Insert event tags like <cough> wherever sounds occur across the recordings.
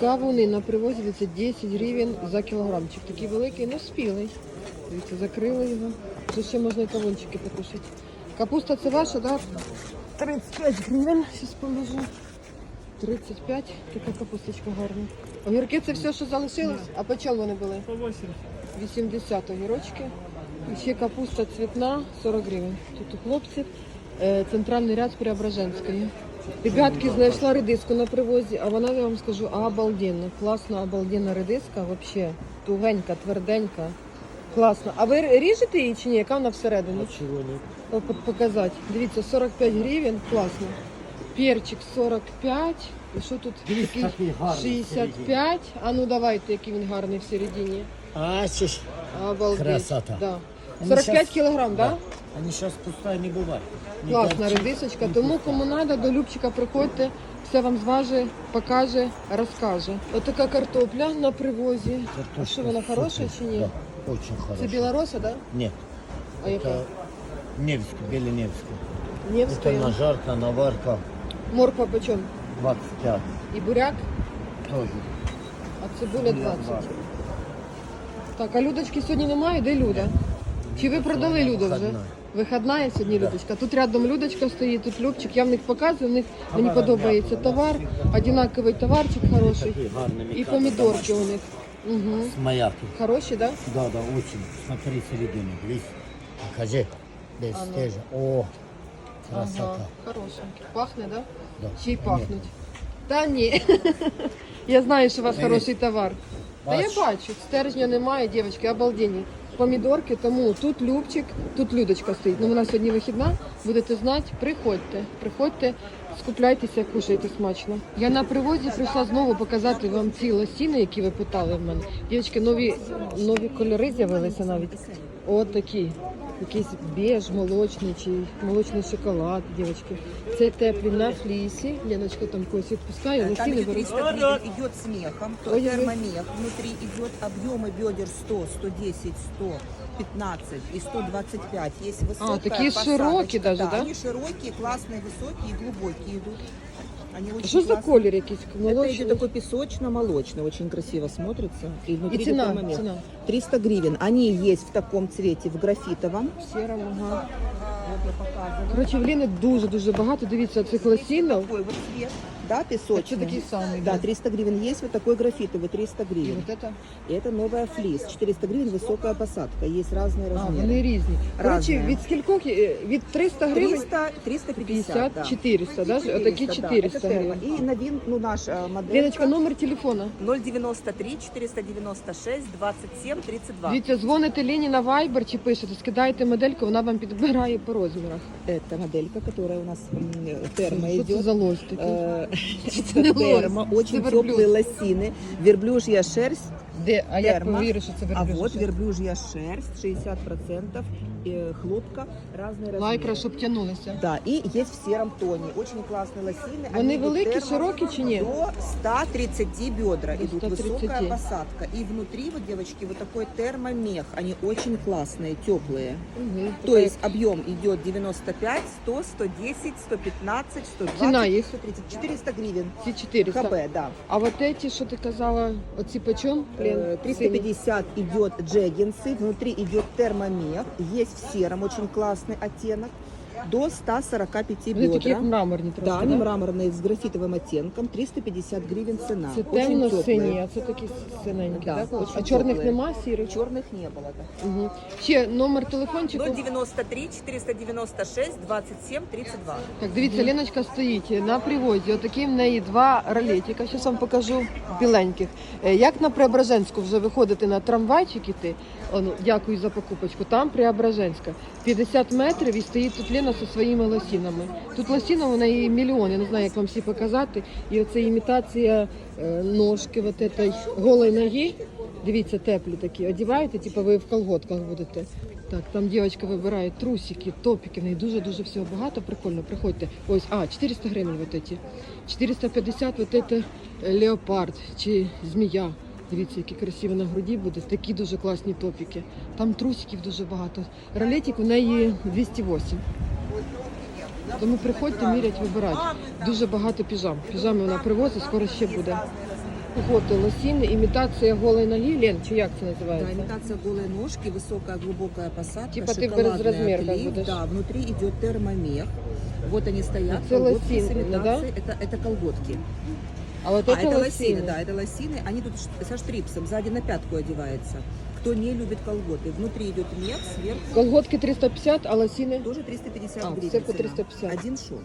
Кавуни на привозі дивіться, 10 гривень за кілограмчик. Такий великий, ну спілий. Дивіться, закрили його. Тут ще можна і кавунчики покушати. Капуста це ваша, так? 35 гривень. Зараз положу. 35, така капусточка гарна. Огірки це все, що залишилось? А по чому вони були? По 80. 80 огірочки. І ще капуста цвітна 40 гривень. Тут у хлопців е, центральний ряд з Преображенської. Ребятки, знайшла редиску на привозі, а вона, я вам скажу, обалденна. Класна, обалденна редиска, взагалі. Тугенька, тверденька. Класно. А ви ріжете її чи ні? Яка вона всередині? Чего нет? О, Показати. Дивіться, 45 гривень, класно. Перчик 45. І що тут? Такий який гарний 65. А ну давайте, який він гарний всередині. А, чеш. Обалдеть. Красота. Да. 45 щас- кілограм, да? Они сейчас пустая не бывают. Не Класна горчит. редисочка. Тому кому треба, до Любчика приходьте, все вам зваже, покаже, розкаже. Отака картопля на привозі. А Картошка що вона супер. хороша чи ні? Да, очень Це хорошая. білороса, да? Нет, А яка? это Невский, Беленевский. Это Невська. нажарка, наварка, Морква почем? 25 І буряк, тоже. а цибуля 20. Так, а Людочки сьогодні немає? Де Люда? Чи ви продали Люду вже? Вихідна. Вихідна є сьогодні Людочка. Тут рядом Людочка стоїть, тут Любчик. Я в них показую, в них мені подобається товар, одинаковий товарчик хороший. І помідорки у них. Угу. С маяки. Хороші, да? Да, да, очень. Смотри, середину. Видишь? Покажи. Здесь А ну. О, красота. Хорошенькі. Пахне, да? Да. Чи й пахнуть? Та ні. <laughs> Я знаю, що у вас хороший товар. Та я бачу, стержня немає, дівчатки, обалдені. Помідорки, тому тут Любчик, тут Людочка стоїть. Ну вона сьогодні вихідна, будете знати, приходьте, приходьте, скупляйтеся, кушайте смачно. Я на привозі прийшла знову показати вам ці лосіни, які ви питали в мене. Дівчатки, нові, нові кольори з'явилися навіть. От такі Якийсь беж молочний чи молочний шоколад, дівчатки. Це теплі на флісі. Леночка там когось відпускає, Там лосіни идет беруть. 300 гривен, идет с мехом, то Ой, ой. термомех. Внутри идет объемы бедер 100, 110, 115 и 125. Есть высокая такие посадочка, широкие даже, да? Они широкие, классные, высокие и глубокие идут. Они А очень що за классные. колір якийсь? Это Молочний? идет такой песочно-молочный, очень красиво смотрится. И І внутри ціна, термомех. ціна. 300 гривен. Они есть в таком цвете, в графитовом. В сірому, ага. Вот я показываю. Коротше, в Ліни дуже-дуже багато. Дивіться, цих лосінів. Такой вот цвет, да, песочный. Це такий самий. Да, 300 гривен есть, вот такой графитовый, 300 І гривен. от це? И это новая флис. 400 гривен, высокая посадка. Есть разные А, размеры. вони різні. Коротше, Разні. від скількох? е, Від 300 гривень? 300, 350, 50, да. 400, да? Отакі 400 да, это термо. гривень. И новин, ну, наша модель. Леночка, номер телефона. 093 496 27 32. Дивіться, дзвоните Лені на Viber чи пишете, скидаєте модельку, вона вам підбирає по розмірах. Это моделька, которая у нас м, термо Що це идет. за лось такий? Э, не Это лось, термо, це очень верблюд. теплые лосины, верблюжья шерсть, Де? А як термо. повіриш, що це а верблюжа? вот верблюжья шерсть, 60% э, хлопка, разные размеры. Лайкра, щоб тянулися. Да, и есть в сером тоне. Очень классные лосины. Вони идут великі, термо широкі чи ні? До 130 бедра До идут. 130. Высокая посадка. И внутри, вот, девочки, вот такой термомех. Они очень классные, теплые. Угу. То есть объем идет 95, 100, 110, 115, 120, Цена их? 130, 400 гривен. ці 400. ХБ, да. А вот эти, що ти казала, оці почем? Э, 350 идет джеггинсы, внутри идет термомех, есть в сером очень классный оттенок, до 145 Вони такі як бедра. мраморні трошки, Да, они мраморные с графитовым оттенком, 350 гривен цена. Це Очень темно теплые. сині, а це такі синенькі, Да, так? очень А чорних теплые. нема, сірих? Черных не было. Да. Угу. Ще номер телефончику. 093 496 27 32. Так, дивіться, Леночка стоїть на привозі. Отакі в неї два ролетика. Зараз вам покажу біленьких. Е, Як на Преображенську вже виходити на трамвайчик іти, О, ну, дякую за покупочку, там Преображенська. 50 метрів і стоїть тут Лена зі своїми лосінами. Тут лосінів у неї мільйон, я не знаю, як вам всі показати. І оце імітація е, ножки, вот этой голої ноги. Дивіться, теплі такі. Одіваєте, типу ви в колготках будете. Так, там дівчинка вибирає трусики, топіки, в неї дуже-дуже всього багато, прикольно, приходьте. Ось, а, 400 гривень вот эти. 450 вот это е, леопард чи змія. Дивіться, які красиві на груді буде. Такі дуже класні топіки. Там трусиків дуже багато. Ролетик у неї 208. Тому приходьте, мірять, вибирати. Дуже багато піжам. Піжами вона привозить, скоро ще буде. Готи, лосіни, імітація голої ноги, Лен, чи як це Да, називається? имитация голой ножки, высокая глубокая посадка, Типа ты шоколадный безразмерка отлив. будешь. Да, внутри идет термомех. Вот они стоят, Это колготки с лосины, да? имитацией. Это, это колготки. А от А, це это лосины, лосіни. да, это лосины. Они тут ш- со штрипсом, сзади на пятку одевается. Кто не любит колготы, внутри идет мех, сверху Колготки 350, а лосіни? тоже 350 А, гривен. все по цена. 350. Один шов.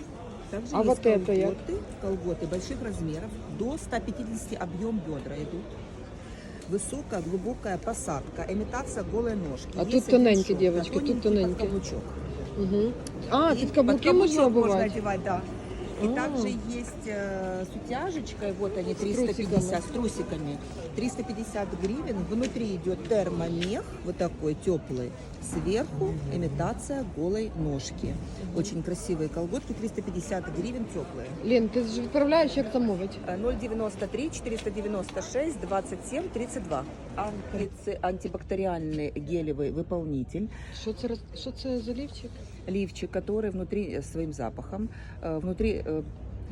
Также А есть вот это як? колготы, колготы больших размеров, до 150 объем бедра идут. Высокая, глубокая посадка, имитация голой ножки. А Есть тут один тоненькие, шов, девочки, да, тут тоненький под тоненькие. каблучок. Угу. А, И під под каблуки каблучок можна можно обувати? одевать, да. И А. также есть э, с утяжечкой, вот они, трусиками. 350, с трусиками. 350 гривен, внутри идет термомех, вот такой теплый, сверху имитация голой ножки. Очень красивые колготки, 350 гривен теплые. Лен, ти ж відправляєш, як замовити? Э, 093 496 27 32. Анти- антибактериальный гелевый выполнитель. Що це, роз- що це за лівчик? лифчик, который внутри э, своим запахом, э, внутри э,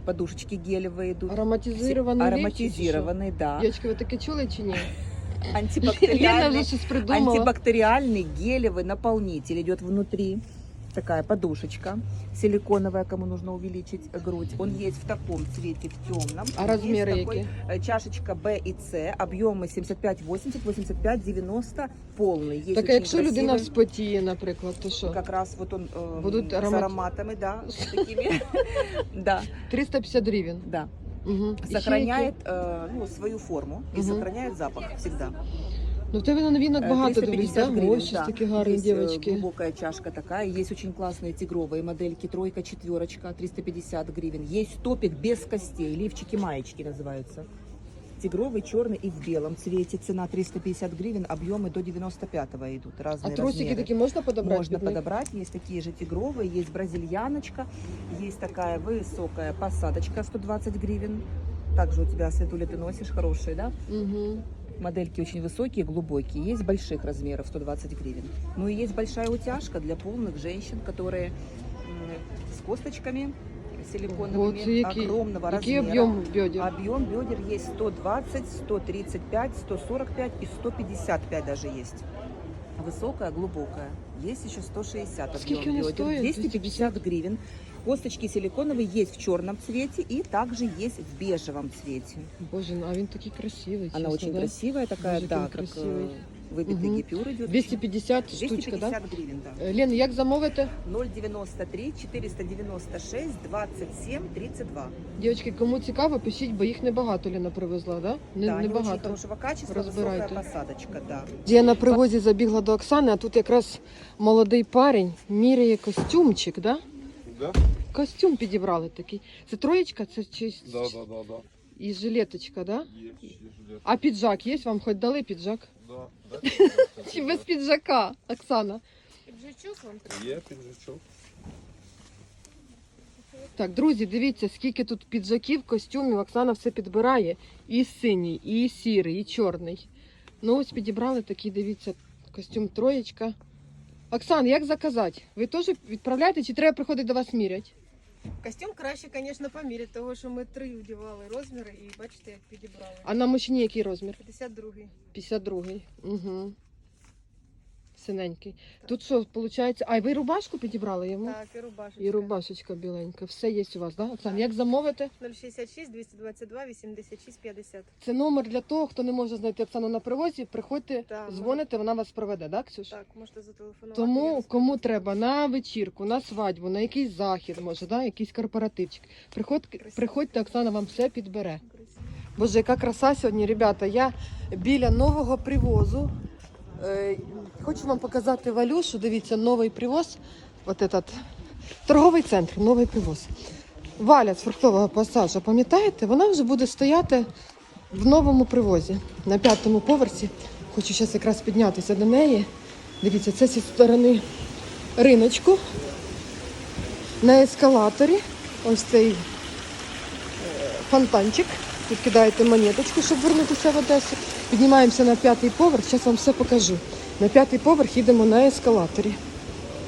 подушечки гелевые идут. Ароматизований Ароматизированный, да. Дівчатки, ви таке чули чи ні? Лена вже Антибактериальный, щось придумала. антибактериальный гелевый наполнитель идет внутри. Такая подушечка силиконовая, кому нужно увеличить грудь. Он есть в таком цвете, в темном. А размеры Есть такой, які? э, Чашечка Б и С, объемы 75-80, 85-90, полный. Есть Так а очень якщо людина красивый. вспотіє, наприклад, то що? Как раз вот он э, Будут с аромат- ароматами, да, с такими. <laughs> Да, 350 гривень. да. Угу. Сохраняет э, ну, свою форму и Мгм. сохраняет запах всегда. Ну в тебе на новинок Э, багато дивлюсь, 350 да? гривен, Ось щось да. такі гарні Есть, э, дівчатки. глубокая чашка такая. Есть очень классные тигровые модельки. Тройка, четверочка, 350 гривен. Есть топик без костей. Лифчики, маечки называются. Тигровый, черный и в белом цвете. Цена 350 гривен. Объемы до 95-го идут. Разные А трусики размеры. такі можна подобрати? Можно під них? подобрать. Есть такие же тигровые, есть бразильяночка, есть такая высокая посадочка 120 гривен. Также у тебя, Светуля, ты носишь хорошие, да? Угу. Модельки очень высокие, глубокие. Есть больших размеров 120 гривен. Ну и есть большая утяжка для полных женщин, которые с косточками силиконовыми От який, огромного який размера. об'єм бедер? Объем бедер есть 120, 135, 145 и 155 даже есть. Высокая, глубокая. Есть еще 160 объем Сколько бедер. стоят? 250 гривен. Косточки силиконовые есть в черном цвете и также есть в бежевом цвете. Боже, ну а він такий красивий, Она чесно, очень да? красивая такая, Боже, да, какой как красивый. э, выбитый Мгм. гипюр идет. 250 штучка, 250 да? гривен, да. Е, Лен, як замовити? 093 496 27 32. Дівчатки, кому цікаво, пишіть, бо їх небагато Лена привезла, да? Не, да, они очень небагато. хорошего качества, Разбирайте. высокая посадочка, да. Я на привозі забігла до Оксани, а тут якраз молодий парень міряє костюмчик, да? Да? Костюм підібрали такий. Це троєчка, це чи Да, да, да, да. і жилеточка, да? Есть, есть жилет. А піджак є? Вам хоч дали піджак? Да. да. Чи без піджака, Оксана? Є піджачок. Так, друзі, дивіться, скільки тут піджаків, костюмів. Оксана все підбирає. І синій, і сірий, і чорний. Ну ось підібрали такий, дивіться, костюм троєчка. Оксан, як заказати? Ви теж відправляєте чи треба приходити до вас міряти? Костюм краще, звісно, поміряти, тому що ми три одягали розміри і бачите, як підібрали. А на мужчині який розмір? 52-й. 52-й. Угу. Синенький. Тут що, виходить? А, і ви рубашку підібрали йому? Так, і рубашечка. І рубашечка біленька. Все є у вас? Да? Оксан, як замовити? 066 222 86 50. Це номер для того, хто не може знайти Оксану на привозі. Приходьте, Так, дзвоните, вона вас проведе, так, Ксюш? Так, можете зателефонувати. Тому кому треба на вечірку, на свадьбу, на якийсь захід, може, да? якийсь корпоративчик. Приходь, приходьте, Оксана вам все підбере. Боже, яка краса сьогодні, ребята. Я біля нового привозу. Е, хочу вам показати Валюшу. Дивіться, новий привоз. От этот торговий центр, новий привоз. Валя з фруктового пасажу, пам'ятаєте? Вона вже буде стояти в новому привозі на п'ятому поверсі. Хочу зараз якраз піднятися до неї. Дивіться, це зі сторони риночку. На ескалаторі. Ось цей е, фонтанчик. Тут кидаєте монеточку, щоб вернутися в Одесу. Піднімаємося на п'ятий поверх. Зараз вам все покажу. На п'ятий поверх їдемо на ескалаторі.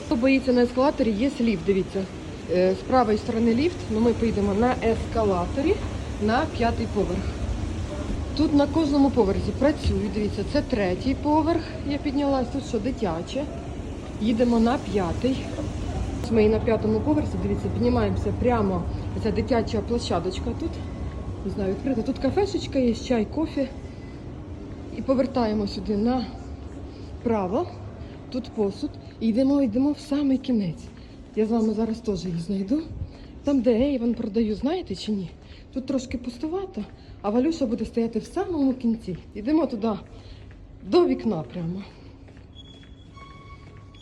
Хто боїться на ескалаторі, є ліфт, дивіться. Е, З правої сторони ліфт, ну ми поїдемо на ескалаторі на п'ятий поверх. Тут на кожному поверсі працюють. Дивіться, це третій поверх. Я піднялась. Тут що дитяче. Їдемо на п'ятий. Ми на п'ятому поверсі, дивіться, піднімаємося прямо. Ця дитяча площадочка тут. Не знаю, відкрита. Тут кафешечка є, чай, кофе. І повертаємо сюди направо. Тут посуд. І йдемо, йдемо в самий кінець. Я з вами зараз теж їх знайду. Там, де Ейвен продаю, знаєте чи ні? Тут трошки пустувато, а Валюша буде стояти в самому кінці. Йдемо туди до вікна прямо.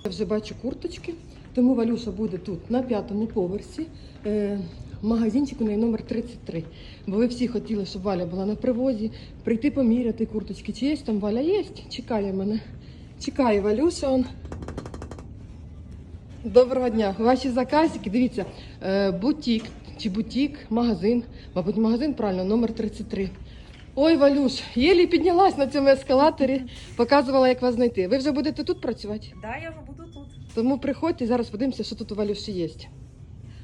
Я вже бачу курточки, тому Валюша буде тут на п'ятому поверсі. Е, магазинчик у неї номер 33. Бо ви всі хотіли, щоб Валя була на привозі, прийти поміряти курточки. Чи є там Валя? Є, чекає мене. Чекає Валюша. Он. Доброго дня. Ваші заказики, дивіться, е, бутік чи бутік, магазин, мабуть, магазин правильно, номер 33. Ой, Валюш, єлі піднялась на цьому ескалаторі, показувала, як вас знайти. Ви вже будете тут працювати? Да, я вже буду тут. Тому приходьте, зараз подивимося, що тут у Валюші є.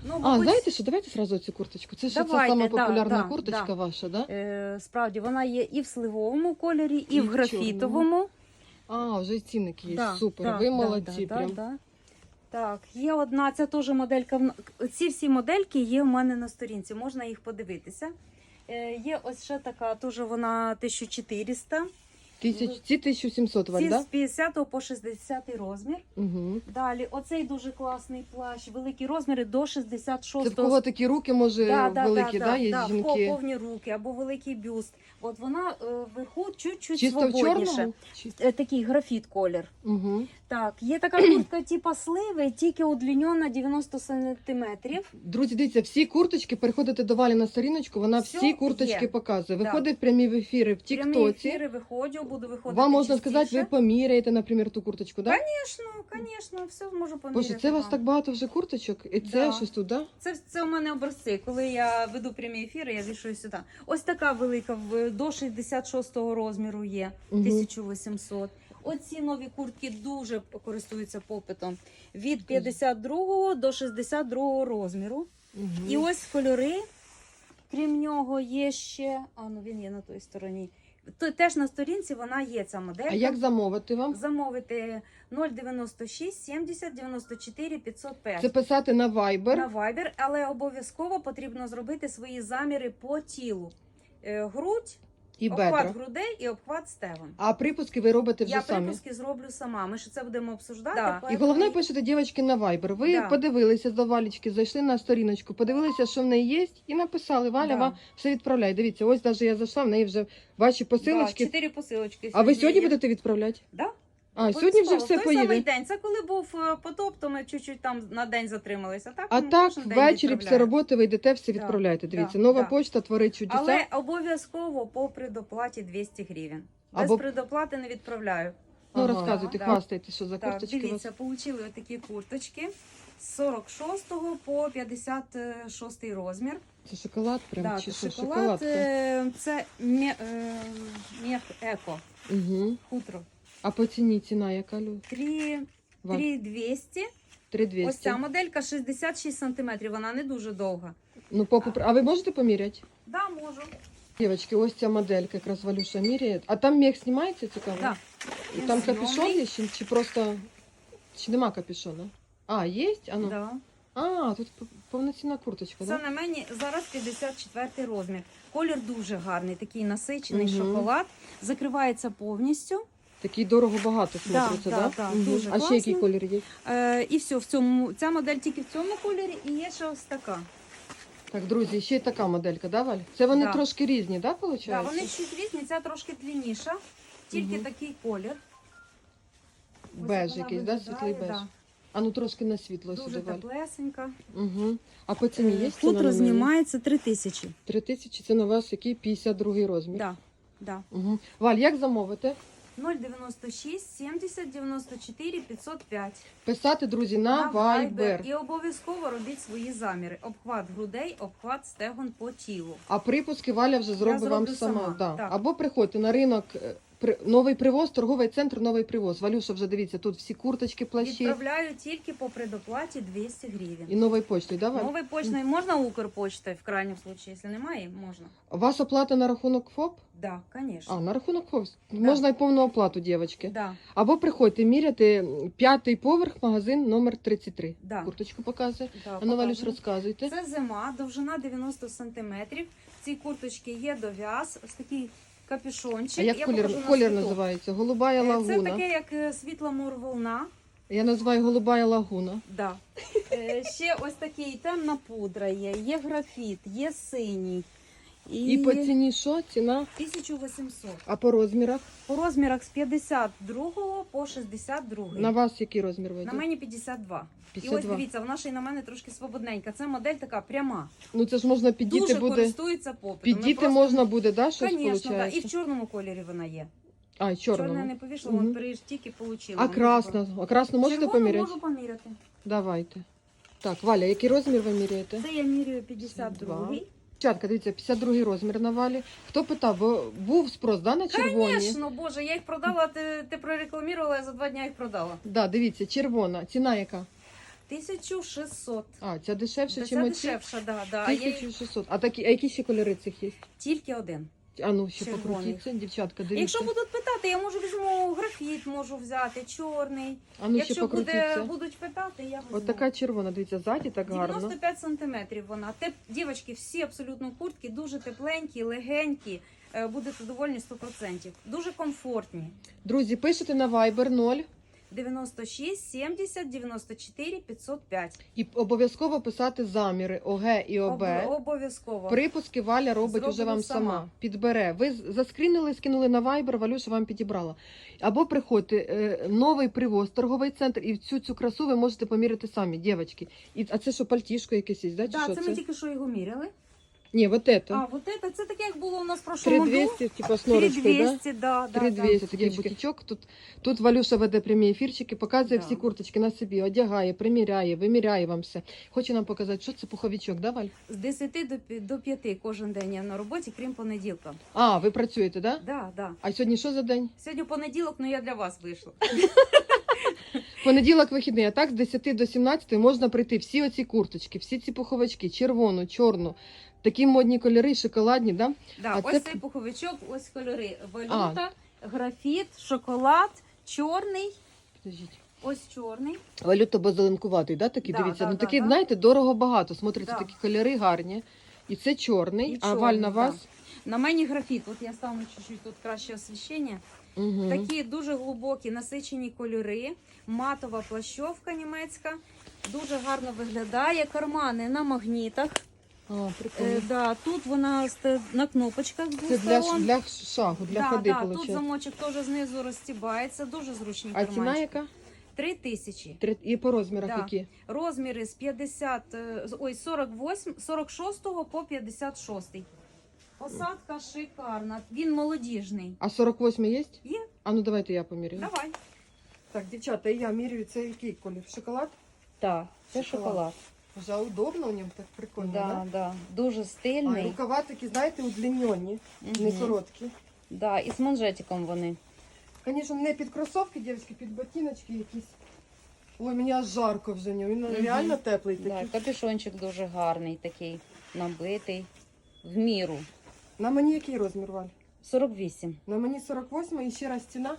Ну, А, знаєте що, давайте зразу цю курточку. Це ж Давайте, сама да, популярна да, курточка да. ваша, да? е, справді вона є і в сливовому кольорі, і, І в в графітовому. А, вже й цінники є. Да, Супер. да, ви да, молодці. да, прям. Да, да. Так, є одна, це теж моделька. в- Ці всі модельки є в мене на сторінці, можна їх подивитися. Е, є ось ще така, теж вона 1400. Тисяч, ці 1700 валь, Ці да? з 50 по 60 розмір. Угу. Далі, оцей дуже класний плащ, великі розміри до 66 Це в кого такі руки, може, великі, да, є да, жінки? повні руки або великий бюст. От вона е, вверху чуть-чуть Чисто в свободніше. чорному? Чи... Е, Такий графіт колір. Угу. Так, є така куртка типа сливи, тільки удлінена 90 сантиметрів. Друзі, дивіться, всі курточки, переходите до Валі на сторіночку, вона Всьо всі курточки є. показує. Да. Виходить прямі в ефіри в Прямі Тіктоці. ефіри виходжу, буду виходити. Вам можна сказати, ви поміряєте, наприклад, ту курточку, так? Да? Звісно, звісно, все можу поміряти. Боже, це у вас так багато вже курточок, і це Да. щось тут, да? Це, це у мене образці. Коли я веду прямі ефіри, я вішаю сюди. Ось така велика до 66-го розміру є, 1800. Оці нові куртки дуже користуються попитом. Від 52 до 62 розміру. Угу. І ось кольори. Крім нього, є ще. А, ну він є на той стороні. То теж на сторінці вона є ця модель. А як замовити вам? замовити 096 70 94 505 Це писати на Viber. на Viber, але обов'язково потрібно зробити свої заміри по тілу. Е, Грудь, і обхват бедра. грудей і обхват стегон. А припуски ви робите вже Я самі. припуски зроблю сама. Ми ще це будемо обсуждати. Да. І головне пишете дівчатки на Viber. Ви Да. подивилися до Валічки, зайшли на сторіночку, подивилися, що в неї є, і написали Валя, Да. вам все відправляй. Дивіться, ось навіть я зайшла, в неї вже ваші Да, посилочки. чотири посилочки. а ви сьогодні будете відправляти? Да. А, сьогодні вже все той самий поїде. день. Це коли був е, потоп, то ми чуть-чуть там на день затрималися. Так, А ми так, кожен день ввечері після відправляємо. роботи ви йдете, все Да, відправляєте. Дивіться, да, нова да. почта творить чудеса. Але обов'язково по предоплаті 200 гривень. Без Або- предоплати не відправляю. Ну Ага. розказуйте, Да. хвастайте, що за Так, курточки у вас. дивіться, отримали отакі курточки з 46 по 56 розмір. Це шоколад, прям Так, чи що, шоколад, шоколад. е, це мє- е, мех еко, Угу. хутро. А по ціні ціна яка, Лю? 3, Валь? 3200. 3200. Ось ця моделька 66 сантиметрів, вона не дуже довга. Ну, попу... А ви можете поміряти? Да, можу. Дівчатки, ось ця моделька, якраз Валюша міряє. А там мех знімається, цікаво? Да. І Він там капюшон є, чи, чи просто... Чи нема капюшона? А, є? А, ну. Да. а тут повноцінна курточка, Це так? на мені зараз 54 розмір. Колір дуже гарний, такий насичений Мгм. шоколад. Закривається повністю. Такий дорого багато смотриться, да, так? да, дуже А ще який колір є? Е, і все, в цьому ця модель тільки в цьому кольорі, і є ще ось така. Так, друзі, ще й така моделька, да, Валь? Це вони Да. трошки різні, да, виходить? Да, вони чуть різні, ця трошки длинніша, тільки Мгм. такий колір. Ось Беж вона якийсь, да, виглядає, світлий беж? да. А ну трошки на світло Дуже сюди, Валь. теплесенька. Угу. А по ціні є ціна Хутро на неї? знімається 3 тисячі. Три тисячі, це на вас який 52 розмір. Да, да. Угу. Валь, як замовити? 096 70 94 505. Писати, друзі, на, Viber. І обов'язково робіть свої заміри. Обхват грудей, обхват стегон по тілу. А припуски Валя вже зробить вам сама. сама, Да. Або приходьте на ринок е, При, новий привоз, торговий центр, новий привоз. Валюша, вже дивіться, тут всі курточки, плащі Відправляю тільки по предоплаті 200 гривень. і новою почтою, да, Валь? Новой почтой можна Укрпочтой в крайнем случае, если немає, можна. У вас оплата на рахунок ФОП? Да, конечно. А, на рахунок ФОП. Можна і повну оплату, дівчатки. Да, Або приходьте міряти п'ятий поверх, магазин номер 33. да. Курточку показує. да А ну, Валюш, розказуйте. Це зима, довжина 90 сантиметрів. В цій курточці є дов'яз, ось такий капюшончик. А як Я колір, покажу на колір світу. називається? Голубая Е, Це таке, як е, світла морволна. Я називаю голубая лагуна. Да. Е, Ще ось такий темна пудра є, є графіт, є синій. І, І по ціні що? Ціна? 1800. А по розмірах? По розмірах з 52 по 62. На вас який розмір На вийде? мені 52. І ось дивіться, вона ще й на мене трошки свободненька. Це модель така пряма. Ну це ж можна підійти Дуже буде. користується попитом. Ми просто- можна буде, да? Щось Звісно, да. і в чорному кольорі вона є. А, і чорному. не повішала, Мгм. вон тільки получила. А красна? А красну можете Червону поміряти? можу поміряти. Давайте. Так, Валя, який розмір ви міряєте? Це я міряю 52. Дівчатка, дивіться, 52 розмір на валі. Хто питав, бо був спрос, да, на червоні? Звісно, боже, я їх продала, ти, ти прорекламувала, я за два дні їх продала. Да, дивіться, червона. Ціна яка? 1600. А, ця дешевше, Це ніж оці? дешевша, да, да. А я їх 1600. А, такі, а які ще кольори цих є? тільки один. А ну, ще Червоний. покрутіться, дівчатка, дивіться. Якщо будуть питати, я можу візьму графіт, можу взяти, чорний. а ну, ще Якщо буде, будуть питати, я візьму. От така червона, дивіться, ззаді так гарно. 95 сантиметрів вона. Теп, дівчатки, всі абсолютно куртки, дуже тепленькі, легенькі. Е, Будете довольні 100%. Дуже комфортні. Друзі, пишете на Viber 0 96, 70, 94, 505. і обов'язково писати заміри ОГ і ОБ. Об- Обов'язково. Припуски Валя робить Зроблю уже вам сама. сама. Підбере. Ви з- заскрінили, скинули на Viber, Валюша вам підібрала. Або приходьте, е, новий привоз, торговий центр, і всю цю красу ви можете поміряти самі, дівчатки. І, а це що, пальтішко якесь є, да? Чи Да, що це це? ми тільки що його міряли. Ні, вот это. А, вот это, це таке, як було у нас в прошлому году. 3200, типа з норочкою, да? 3200, да, да, 3200, да. такий бутічок. Тут, тут Валюша веде прямі ефірчики, показує Да. всі курточки на собі, одягає, приміряє, виміряє вам все. Хоче нам показати, що це пуховичок, да, Валь? З 10 до, пі- до 5 кожен день я на роботі, крім понеділка. А, ви працюєте, да? Да, да. А сьогодні що за день? Сьогодні понеділок, ну я для вас вийшла. <laughs> Понеділок вихідний, а так з 10 до 17 можна прийти всі оці курточки, всі ці пуховички, червону, чорну, такі модні кольори, шоколадні, да? Да, А ось це- цей пуховичок, ось кольори. Валюта, графіт, шоколад, чорний. Підождіть. Ось чорний. Валюта базилинкуватий, да, такий, Да, дивіться. да, ну да, такі, да. знаєте, дорого багато. Смотрите, Да. такі кольори гарні. І це чорний, І а Валь чорний, на да. вас. На мені графіт. От я стану чуть-чуть тут краще освіщення. Угу. Такі дуже глибокі насичені кольори, матова плащовка німецька. Дуже гарно виглядає. Кармани на магнітах. Прикольно. Е, да, тут вона на кнопочках Це для, для шагу, для да, ходи, да, тут замочок теж знизу розстібається, дуже зручні А ціна яка? Три тисячі. І по розмірах Да. які? Розміри з 50, е, ой, 48, 46 по 56. Посадка шикарна. Він молодіжний. А 48 є? Є. А ну давайте я поміряю. Давай. Так, дівчата, я міряю це який колір? Шоколад? Так, це шоколад. Вже удобно у ньому, так прикольно, Да, да. Дуже А стильний. рукава такі, знаєте, удлінені, не Мгм. короткі. Да, і з манжетиком вони. Звісно, не під кросовки, дівчатки, під ботиночки якісь. Ой, мені аж жарко вже в ньому. Він Мгм. реально теплий Да, капюшончик дуже гарний такий, набитий. В міру. На мені який розмір, Валь? 48. На мені 48 і ще раз ціна.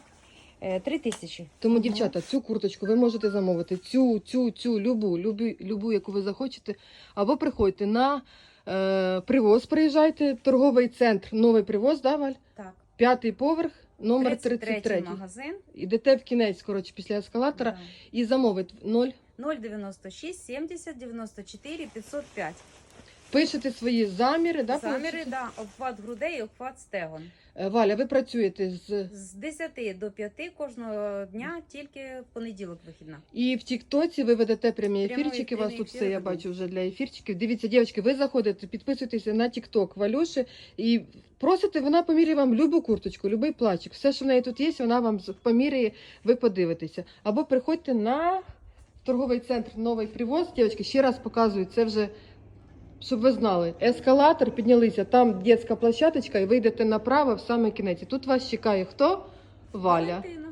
Е, 3 тисячі. Тому, дівчата, цю курточку ви можете замовити. Цю, цю, цю, любу, любу, любу яку ви захочете. Або приходьте на е, привоз, приїжджайте, торговий центр, новий привоз, да, Валь? Так. П'ятий поверх, номер 33. 33 магазин. Ідете в кінець, коротше, після ескалатора Да. і замовить 0. 096 70 94 505. Пишете свої заміри, да, Заміри, получите? да, обхват грудей і обхват стегон. Е, Валя, ви працюєте з З 10 до 5 кожного дня, тільки в понеділок вихідна. і в Тіктоці ви ведете прямі Прямий- ефірчики. У вас прямі тут все ефіри я веду. бачу вже для ефірчиків. Дивіться, дівчатки, ви заходите, підписуйтеся на Тікток Валюші і просите, вона поміряє вам любу курточку, любий плачик. Все, що в неї тут є, вона вам з- поміряє, ви подивитеся. Або приходьте на торговий центр Новий Привоз. Дівчатки, ще раз показую, це вже. Щоб ви знали, ескалатор піднялися, там дитяча площадочка, і вийдете направо в саме кінець. Тут вас чекає хто? Валя. Валентина.